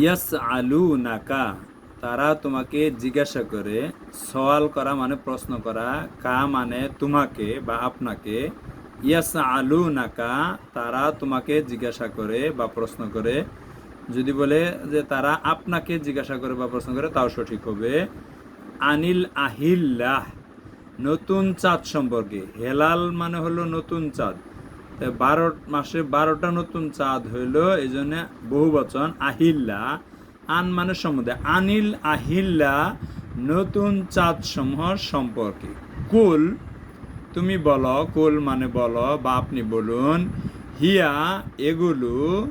ইয়াস আলু নাকা তারা তোমাকে জিজ্ঞাসা করে, সওয়াল করা মানে প্রশ্ন করা, কা মানে তোমাকে বা আপনাকে। ইয়াস আলু নাকা তারা তোমাকে জিজ্ঞাসা করে বা প্রশ্ন করে। যদি বলে যে তারা আপনাকে জিজ্ঞাসা করে বা প্রশ্ন করে, তাও সঠিক হবে। আনিল আহিল্লাহ, নতুন চাঁদ সম্পর্কে। হেলাল মানে হলো নতুন চাঁদ। বারো মাসে বারোটা নতুন চাঁদ হইল, এই জন্য বহু বচন, আহিল্লা, আন মানে সম্বন্ধে। আনিল আহিল্লা নতুন চাঁদ সমূহ সম্পর্কে। কুল, তুমি বলো, কুল মানে বলো বা আপনি বলুন। হিয়া, এগুলো,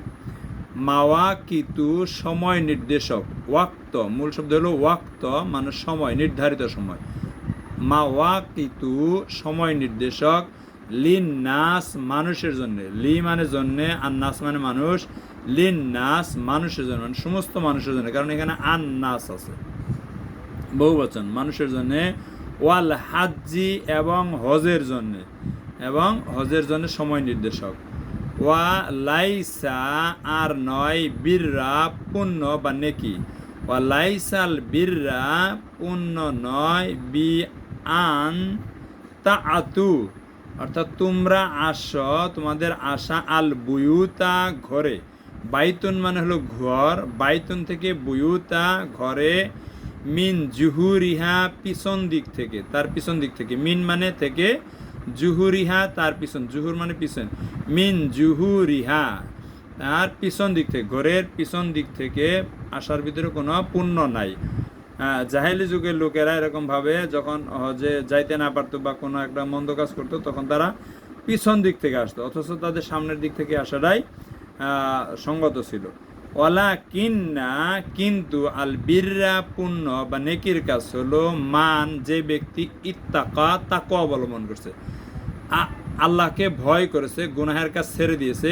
মাওয়া, কিতু, সময় নির্দেশক, ওয়াক্ত, মূল শব্দ হলো ওয়াক্ত মানে সময়, নির্ধারিত সময়। মাওয়া, কিতু, সময় নির্দেশক লিন নাস মানুষের জন্য। লি মানে জন্যে আর নাস মানে মানুষ। লিন নাস মানুষের জন্য মানে সমস্ত মানুষের জন্য, কারণ এখানে আন নাস আছে। বহু বচন, মানুষের জন্য ওয়াল হাজ্জি এবং হজের জন্য, এবং হজের জন্য সময় নির্দেশক। ওয়া লাইসা আর নয়, বীররা পুণ্য বা নেকি। ওয়া লাইসাল বীররা পুণ্য নয় বি আন তা আতু অর্থাৎ তোমরা আস, তোমাদের আশা আল বুয়ুতা ঘরে। বাইতুন মানে হলো ঘর। বাইতুন থেকে বুয়ুতা ঘরে, মিন জুহুরিহা পিছন দিক থেকে, তার পিছন দিক থেকে। মিন মানে থেকে জুহুরিহা, তার পিছন। জুহুর মানে পিছন। মিন জুহুরিহা, তার পিছন দিক থেকে। ঘরের পিছন দিক থেকে আসার ভিতরে কোনো পুণ্য নাই। জাহেলি যুগের লোকেরা এরকম ভাবে যখন হজে যাইতে না পারতো বা কোনো একটা মন্দ কাজ করতো, তখন তারা পিছন দিক থেকে আসতো, অথচ তাদের সামনের দিক থেকে আসাটাই সঙ্গত ছিল। ওয়ালা কিন্না কিন্তু আল বীররা পুণ্য বা নেকির কাজ হলো মান, যে ব্যক্তি ইত্তাকা তাকে অবলম্বন করছে। আল্লাহকে ভয় করেছে, গুনাহের কাজ ছেড়ে দিয়েছে,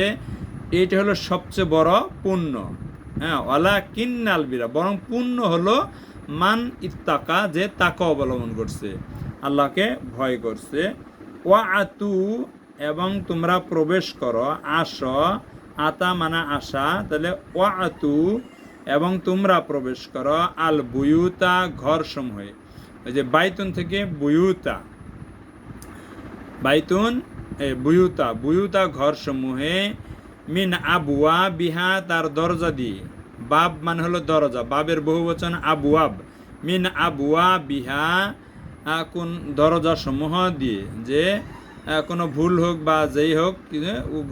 এইটা হলো সবচেয়ে বড় পুণ্য। হ্যাঁ ওয়ালা কিন্নাল বিরা বরং পুণ্য হলো মান ইত্তাকা, যে তাকে অবলম্বন করছে, আল্লাহকে ভয় করছে। ওয়া আতু এবং তোমরা প্রবেশ করো, আস, আতা মানা আশা তাহলে ওয়া আতু এবং তোমরা প্রবেশ করো, আল বুয়ুতা ঘর সমূহে ওই যে বাইতুন থেকে বুয়ুতা। বাইতুন বুয়ুতা বুয়ুতা ঘর সমূহে মিন আবুয়া বিহা তার দরজা দিয়ে। বাব মানে হলো দরজা। বাবের বহু বচন আবুয়াব মিন আবুয়া বিহা কোন দরজা সমূহ দিয়ে। যে কোনো ভুল হোক বা যেই হোক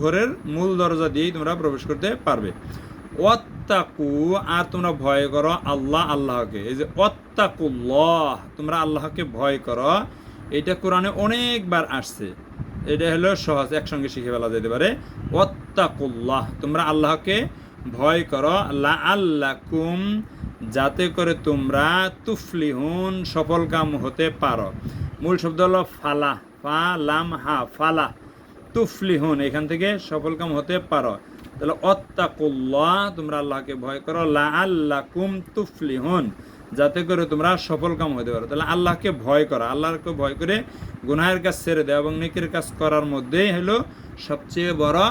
ঘরের মূল দরজা দিয়েই তোমরা প্রবেশ করতে পারবে। ওয়াত্তাকু, আর তোমরা ভয় করো আল্লাহ, আল্লাহকে। এই যে ওয়াত্তাকুল্লাহ, তোমরা আল্লাহকে ভয় করো, এটা কোরআনে অনেকবার আসছে। এটা হলো সহজ, একসঙ্গে শিখে ফেলা যেতে পারে। ওয়াত্তাকুল্লাহ, তোমরা আল্লাহকে ভয় করো লা যাতে করে তোমরা তুফলিহুন, সফল কাম হতে পারো। মূল শব্দ হলো ফালা, ফা, লাম, হা, ফালা, তুফলিহুন, এখান থেকে সফল কাম হতে পারো। তাহলে অত্তাকুল্লাহ, তোমরা আল্লাহকে ভয় করো লা আল্লাকুম তুফলিহুন, যাতে করে তোমরা সফল কাম হতে পারো। তাহলে আল্লাহকে ভয় করা, আল্লাহকে ভয় করে গুনাহের কাজ ছেড়ে দেওয়া এবং নেকের কাজ করার মধ্যেই হলো সবচেয়ে বড়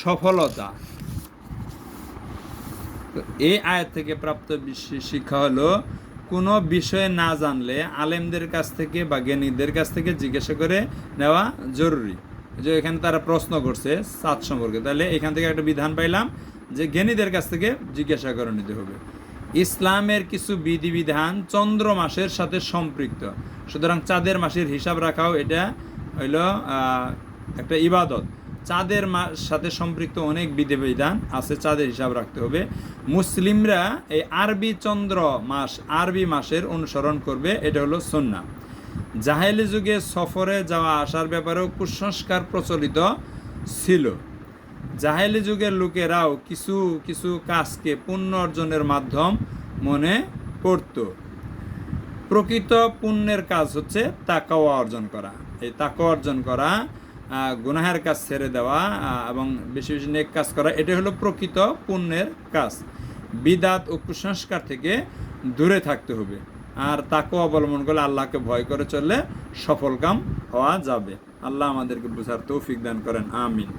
সফলতা। তো এই আয়াত থেকে প্রাপ্ত শিক্ষা হলো, কোনো বিষয়ে না জানলে আলেমদের কাছ থেকে বা জ্ঞানীদের কাছ থেকে জিজ্ঞাসা করে নেওয়া জরুরি। যে এখানে তারা প্রশ্ন করছে সাত সম্পর্কে। তাহলে এখান থেকে একটা বিধান পাইলাম যে জ্ঞানীদের কাছ থেকে জিজ্ঞাসা করে নিতে হবে। ইসলামের কিছু বিধিবিধান চন্দ্র মাসের সাথে সম্পৃক্ত। সুতরাং চাঁদের মাসের হিসাব রাখাও এটা হইল একটা ইবাদত। চাঁদের সাথে সম্পৃক্ত অনেক বিধিবিধান আছে, চাঁদের হিসাব রাখতে হবে। মুসলিমরা এই আরবি চন্দ্র মাস, আরবি মাসের অনুসরণ করবে, এটা হলো সন্না জাহেলি যুগে সফরে যাওয়া আসার ব্যাপারেও কুসংস্কার প্রচলিত ছিল। জাহেলি যুগের লোকেরাও কিছু কিছু কাজকে পুণ্য অর্জনের মাধ্যম মনে করত। প্রকৃত পুণ্যের কাজ হচ্ছে তাকাওয়া অর্জন করা। এই তাকাওয়া অর্জন করা গুনাহের কাজ ছেড়ে দেওয়া এবং বেশি বেশি নেক কাজ করা এটা হলো প্রকৃত পুণ্যের কাজ। বিদাত ও কুসংস্কার থেকে দূরে থাকতে হবে। আর তাকে অবলম্বন করলে আল্লাহকে ভয় করে চললে সফলকাম হওয়া যাবে। আল্লাহ আমাদেরকে বোঝার তৌফিক দান করেন। আমিন।